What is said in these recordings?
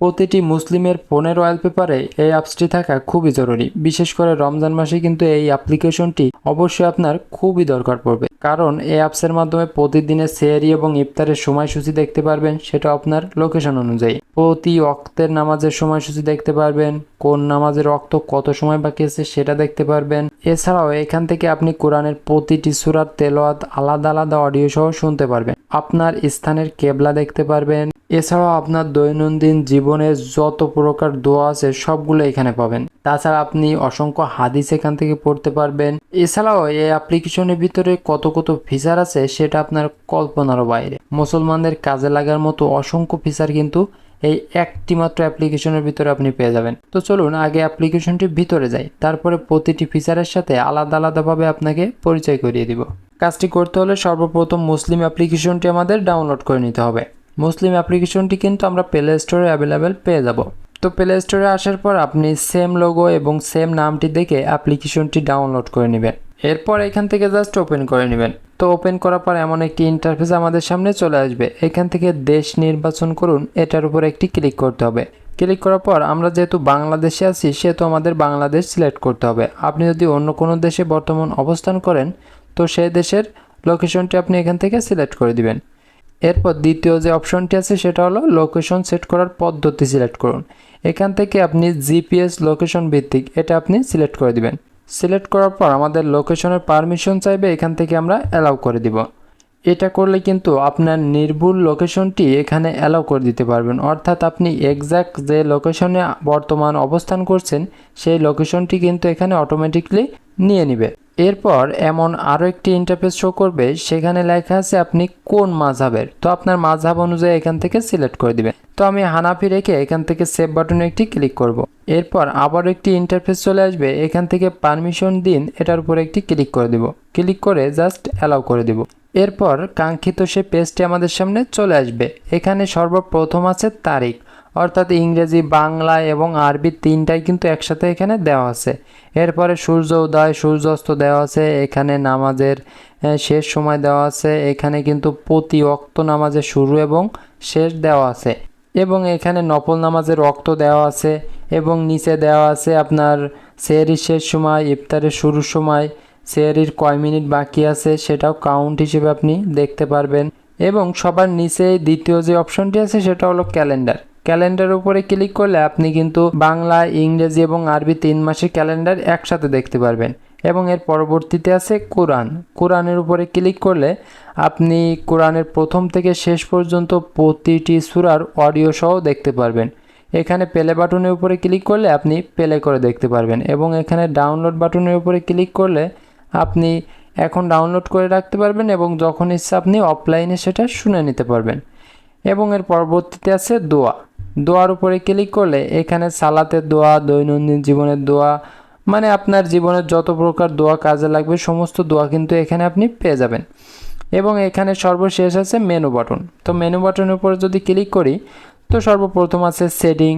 প্রতিটি মুসলিমের ফোনের ওয়ালপেপারে এই অ্যাপসটি থাকা খুবই জরুরি। বিশেষ করে রমজান মাসে কিন্তু এই অ্যাপ্লিকেশনটি অবশ্যই আপনার খুবই দরকার পড়বে। কারণ এই অ্যাপসের মাধ্যমে প্রতিদিনের সেয়ারি এবং ইফতারের সময়সূচি দেখতে পারবেন, সেটা আপনার লোকেশন অনুযায়ী। প্রতি অক্তের নামাজের সময়সূচি দেখতে পারবেন, কোন নামাজের অক্ত কত সময় বাকি আছে সেটা দেখতে পারবেন। এছাড়াও এখান থেকে আপনি কোরআনের প্রতিটি সুরার তেলোয়াত আলাদা আলাদা অডিও সহ শুনতে পারবেন। আপনার স্থানের কেবলা দেখতে পারবেন এছাড়াও আপনার দৈনন্দিন জীবনের যত প্রকার দোয়া আছে, সবগুলো এখানে পাবেন। তাছাড়া আপনি অসংখ্য হাদিস এখান থেকে পড়তে পারবেন। এছাড়াও এই অ্যাপ্লিকেশনের ভিতরে কত কত ফিচার আছে, সেটা আপনার কল্পনারও বাইরে। মুসলমানদের কাজে লাগার মতো অসংখ্য ফিচার কিন্তু এই একটি মাত্র অ্যাপ্লিকেশনের ভিতরে আপনি পেয়ে যাবেন। তো চলুন আগে অ্যাপ্লিকেশনটির ভিতরে যাই। তারপরে প্রতিটি ফিচারের সাথে আলাদা আলাদাভাবে আপনাকে পরিচয় করিয়ে দিব। কাজটি করতে হলে সর্বপ্রথম মুসলিম অ্যাপ্লিকেশনটি আমাদের ডাউনলোড করে নিতে হবে। মুসলিম অ্যাপ্লিকেশনটি কিন্তু আমরা প্লে স্টোরে অ্যাভেলেবেল পেয়ে যাব। তো প্লে স্টোরে আসার পর আপনি সেম লোগো এবং সেম নামটি দেখে অ্যাপ্লিকেশনটি ডাউনলোড করে নেবেন। এরপর এখান থেকে জাস্ট ওপেন করে নেবেন। তো ওপেন করার পর এমন একটি ইন্টারফেস আমাদের সামনে চলে আসবে। এখান থেকে দেশ নির্বাচন করুন, এটার উপর একটি ক্লিক করতে হবে। ক্লিক করার পর আমরা যেহেতু বাংলাদেশে আছি, সেহেতু আমাদের বাংলাদেশ সিলেক্ট করতে হবে। আপনি যদি অন্য কোনো দেশে বর্তমান অবস্থান করেন, তো সেই দেশের লোকেশনটি আপনি এখান থেকে সিলেক্ট করে দিবেন। এরপর দ্বিতীয় যে অপশনটি আছে, সেটা হলো লোকেশন সেট করার পদ্ধতি সিলেক্ট করুন। এখান থেকে আপনি জিপিএস লোকেশন ভিত্তিক এটা আপনি সিলেক্ট করে দিবেন। সিলেক্ট করার পর আমাদের লোকেশনের পারমিশন চাইবে, এখান থেকে আমরা অ্যালাউ করে দিব। এটা করলে কিন্তু আপনার নির্ভুল লোকেশনটি এখানে অ্যালাউ করে দিতে পারবেন। অর্থাৎ আপনি এক্স্যাক্ট যে লোকেশনে বর্তমান অবস্থান করছেন, সেই লোকেশনটি কিন্তু এখানে অটোমেটিকলি নিয়ে নেবে। এরপর এমন আরও একটি ইন্টারফেস শো করবে, সেখানে লেখা আছে আপনি কোন মাঝহাবের। তো আপনার মাঝহাব অনুযায়ী এখান থেকে সিলেক্ট করে দিবেন। তো আমি হানাফি রেখে এখান থেকে সেভ বাটনে একটি ক্লিক করব। এরপর আবার একটি ইন্টারফেস চলে আসবে, এখান থেকে পারমিশন দিন, এটার উপর একটি ক্লিক করে দিব। ক্লিক করে জাস্ট অ্যালাউ করে দিব। এরপর কাঙ্ক্ষিত সে পেজটি আমাদের সামনে চলে আসবে। এখানে সর্বপ্রথম আছে তারিখ। অর্থাৎ ইংরেজি, বাংলা এবং আরবি তিনটাই কিন্তু একসাথে এখানে দেওয়া আছে। এরপরে সূর্য উদয় সূর্য অস্ত দেওয়া আছে, এখানে নামাজের শেষ সময় দেওয়া আছে, এখানে কিন্তু প্রতি অক্ত নামাজের শুরু এবং শেষ দেওয়া আছে। এবং এখানে নফল নামাজের রক্ত দেওয়া আছে এবং নিচে দেওয়া আছে আপনার সেহরির শেষ সময়, ইফতারের শুরুর সময়, সেহরির কয় মিনিট বাকি আছে সেটাও কাউন্ট হিসেবে আপনি দেখতে পারবেন। এবং সবার নিচে দ্বিতীয় যে অপশনটি আছে সেটা হলো ক্যালেন্ডার ক্যালেন্ডার উপরে ক্লিক করলে আপনি কিন্তু বাংলা, ইংরেজি এবং আরবি তিন মাসের ক্যালেন্ডার একসাথে দেখতে পারবেন। এবং এর পরবর্তীতে আছে কোরআন। কোরআনের উপরে ক্লিক করলে আপনি কোরআনের প্রথম থেকে শেষ পর্যন্ত প্রতিটি সুরার অডিও সহ দেখতে পারবেন। এখানে প্লে বাটনের উপরে ক্লিক করলে আপনি প্লে করে দেখতে পারবেন এবং এখানে ডাউনলোড বাটনের উপরে ক্লিক করলে আপনি এখন ডাউনলোড করে রাখতে পারবেন এবং যখন ইচ্ছা আপনি অফলাইনে সেটা শুনে নিতে পারবেন। এবং এর পরবর্তীতে আছে দোয়া। দোয়ার উপরে ক্লিক করলে এখানে সালাতের দোয়া, দৈনন্দিন জীবনের দোয়া মানে আপনার জীবনের যত প্রকার দোয়া কাজে লাগবে, সমস্ত দোয়া কিন্তু এখানে আপনি পেয়ে যাবেন। এবং এখানে সর্বশেষ আছে মেনু বাটন তো মেনু বাটনের উপরে যদি ক্লিক করি, তো সর্বপ্রথম আছে সেটিং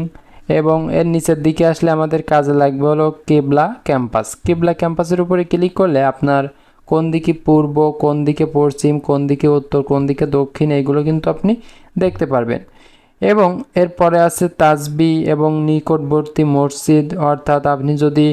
এবং এর নিচের দিকে আসলে আমাদের কাজে লাগবে হলো কেবলা ক্যাম্পাস। কেবলা ক্যাম্পাসের উপরে ক্লিক করলে আপনার কোন দিকে পূর্ব, কোন দিকে পশ্চিম, কোন দিকে উত্তর, কোন দিকে দক্ষিণ, এইগুলো কিন্তু আপনি দেখতে পারবেন। এবং এরপরে আছে তাজবি এবং নিকটবর্তী মসজিদ। অর্থাৎ আপনি যদি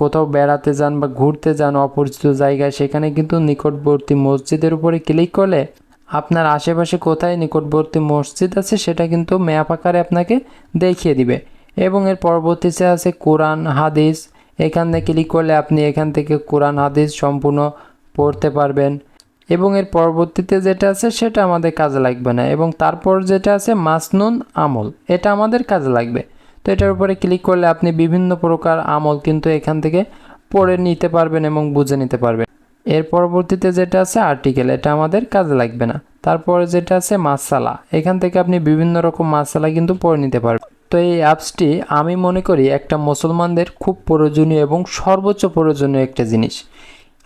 কোথাও বেড়াতে যান বা ঘুরতে যান অপরিচিত জায়গায়, সেখানে কিন্তু নিকটবর্তী মসজিদের উপরে ক্লিক করলে আপনার আশেপাশে কোথায় নিকটবর্তী মসজিদ আছে সেটা কিন্তু ম্যাপ আকারে আপনাকে দেখিয়ে দিবে। এবং এর পরবর্তীতে আছে কোরআন, হাদিস, এখানে ক্লিক করলে আপনি এখান থেকে কোরআন, হাদিস সম্পূর্ণ পড়তে পারবেন। এবং এর পরবর্তীতে যেটা আছে, সেটা আমাদের কাজে লাগবে না। এবং তারপর যেটা আছে, মাসনুন আমল। এটা আমাদের কাজে লাগবে। তো এটার উপরে ক্লিক করলে আপনি বিভিন্ন প্রকার আমল কিন্তু এখান থেকে পড়ে নিতে পারবেন এবং বুঝে নিতে পারবেন। এর পরবর্তীতে যেটা আছে আর্টিকেল এটা আমাদের কাজে লাগবে না। তারপরে যেটা আছে, মাসালা। এখান থেকে আপনি বিভিন্ন রকম মাসালা কিন্তু পড়ে নিতে পারবেন। তো এই অ্যাপসটি আমি মনে করি একটা মুসলমানদের খুব প্রয়োজনীয় এবং সর্বোচ্চ প্রয়োজনীয় একটা জিনিস।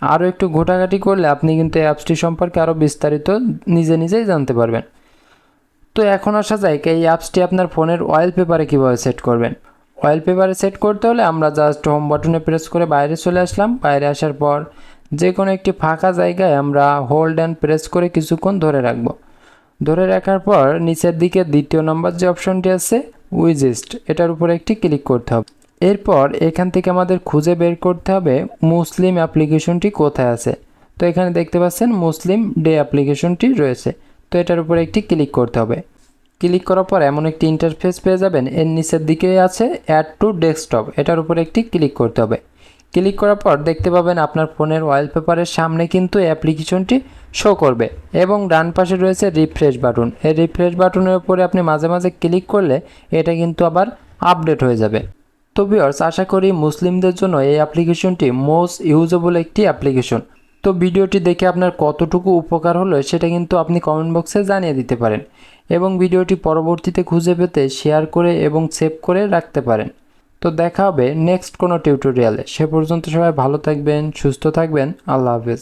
আরও একটু ঘোটাঘাটি করলে আপনি কিন্তু অ্যাপসটি সম্পর্কে আরও বিস্তারিত নিজে নিজেই জানতে পারবেন। তো এখন আসা যায় এই অ্যাপসটি আপনার ফোনের অয়েল পেপারে কীভাবে সেট করবেন? অয়েল পেপারে সেট করতে হলে আমরা জাস্ট হোম বাটনে প্রেস করে বাইরে চলে আসলাম। বাইরে আসার পর যে কোনো একটি ফাঁকা জায়গায় আমরা হোল্ড অ্যান্ড প্রেস করে কিছুক্ষণ ধরে রাখব। ধরে রাখার পর নিচের দিকে দ্বিতীয় নম্বর যে অপশনটি আছে উইজেস্ট এটার উপরে একটি ক্লিক করতে হবে। এরপর এখান থেকে আমাদের খুঁজে বের করতে হবে মুসলিম অ্যাপ্লিকেশনটি কোথায় আছে। তো এখানে দেখতে পাচ্ছেন মুসলিম ডে অ্যাপ্লিকেশনটি রয়েছে। তো এটার উপরে একটি ক্লিক করতে হবে। ক্লিক করার পর এমন একটি ইন্টারফেস পেয়ে যাবেন। এর নিচের দিকে আছে অ্যাড টু ডেস্কটপ এটার উপরে একটি ক্লিক করতে হবে। ক্লিক করার পর দেখতে পাবেন আপনার ফোনের ওয়ালপেপারের সামনে কিন্তু অ্যাপ্লিকেশনটি শো করবে এবং ডান পাশে রয়েছে রিফ্রেশ বাটন এই রিফ্রেশ বাটনের উপরে আপনি মাঝে মাঝে ক্লিক করলে এটা কিন্তু আবার আপডেট হয়ে যাবে। তো ভিউয়ার্স আশা করি মুসলিমদের জন্য এই অ্যাপ্লিকেশনটি মোস্ট ইউজেবল একটি অ্যাপ্লিকেশন তো ভিডিওটি দেখে আপনার কতটুকু উপকার হলো সেটা কিন্তু আপনি কমেন্ট বক্সে জানিয়ে দিতে পারেন এবং ভিডিওটি পরবর্তীতে খুঁজে পেতে শেয়ার করে এবং সেভ করে রাখতে পারেন। তো দেখা হবে নেক্সট কোনো টিউটোরিয়ালে সে পর্যন্ত সবাই ভালো থাকবেন, সুস্থ থাকবেন, আল্লাহ হাফেজ।